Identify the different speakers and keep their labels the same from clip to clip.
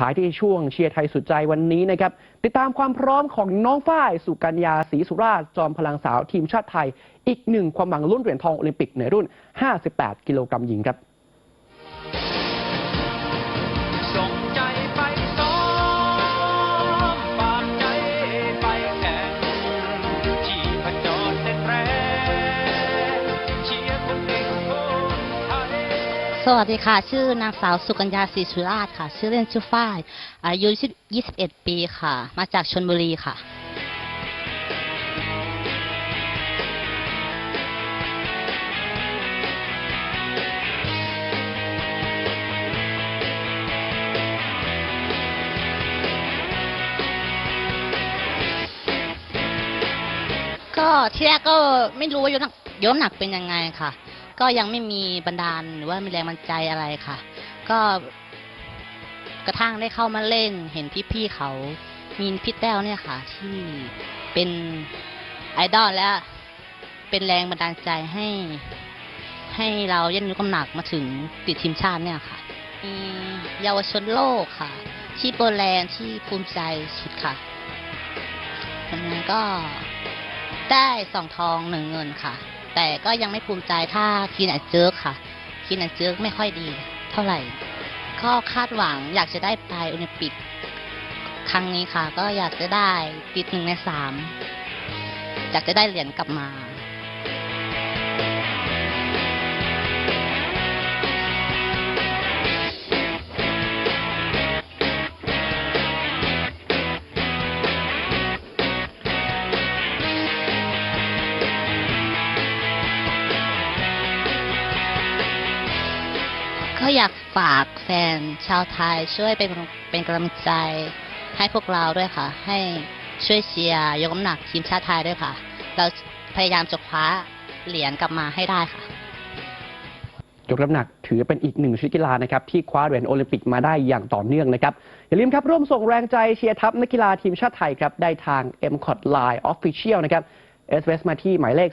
Speaker 1: ท้ายที่ช่วงเชียร์ไทยสุดใจวันนี้นะครับติดตามความพร้อมของน้องฝ้ายสุกัญญาศรีสุราชจอมพลังสาวทีมชาติไทย อีกหนึ่งความหวังลุ้นเหรียญทองโอลิมปิกในรุ่น 58 กิโลกรัมหญิงครับ
Speaker 2: วัสดีค่ะ ชื่อนางสาวสุกัญญาศรีสุราชค่ะ ชื่อเล่นชื่อฝ้ายอายุ 21 ปีค่ะ มาจากชนบุรีค่ะ ก็ที่แรกก็ไม่รู้ว่ายกน้ำหนักยกน้ำหนักเป็นยังไงค่ะ ก็ยังไม่มีบันดาลหรือว่ามีแรงบันใจอะไรค่ะ ก็กระทั่งได้เข้ามาเล่นเห็นพี่ๆเขามีพี่แต้วเนี่ยค่ะ ที่เป็นไอดอลและเป็นแรงบันดาลใจให้ ให้เราเล่นยุกน้ำหนักมาถึงติดทีมชาติเนี่ยค่ะ มีเยาวชนโลกค่ะ ที่โปแลนด์ที่ภูมิใจสุดค่ะวันนั้นก็ได้สองทองหนึ่งเงินค่ะ แต่ก็ยังไม่ภูมิใจถ้าคีนแอนเจิร์กค่ะคีนแอนเจิร์กไม่ค่อยดีเท่าไหร่ ก็คาดหวังอยากจะได้ไปโอลิมปิก ครั้งนี้ค่ะ ก็อยากจะได้ติดหนึ่งในสามอยากจะได้เหรียญกลับมา อยากฝากแฟนชาวไทยช่วยเป็นเป็นกำลังใจให้พวกเราด้วยค่ะ ให้ช่วยเชียร์ยกน้ำหนักทีมชาติไทยด้วยค่ะ เราพยายามจะคว้าเหรียญกลับมาให้ได้ค่ะ
Speaker 1: ยกน้ำหนักถือเป็นอีกหนึ่งชนิดกีฬานะครับที่คว้าเหรียญโอลิมปิกมาได้อย่างต่อเนื่องนะครับ อย่าลืมครับร่วมส่งแรงใจเชียร์ทัพนักกีฬาทีมชาติไทยครับได้ทาง m c o t Line Official นะครับ SMS มาที่หมายเลข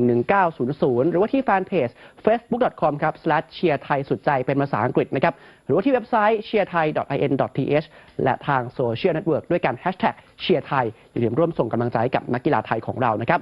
Speaker 1: 4111900 หรือว่าที่แฟนเพจ facebook.com ครับ slash เชียร์ไทยสุดใจเป็นภาษาอังกฤษนะครับ หรือว่าที่เว็บไซต์ cheerthai.in.th และทางโซเชียลเน็ตเวิร์กด้วยการ hashtag เชียร์ไทยอย่าลืมร่วมส่งกำลังใจกับนักกีฬาไทยของเรานะครับ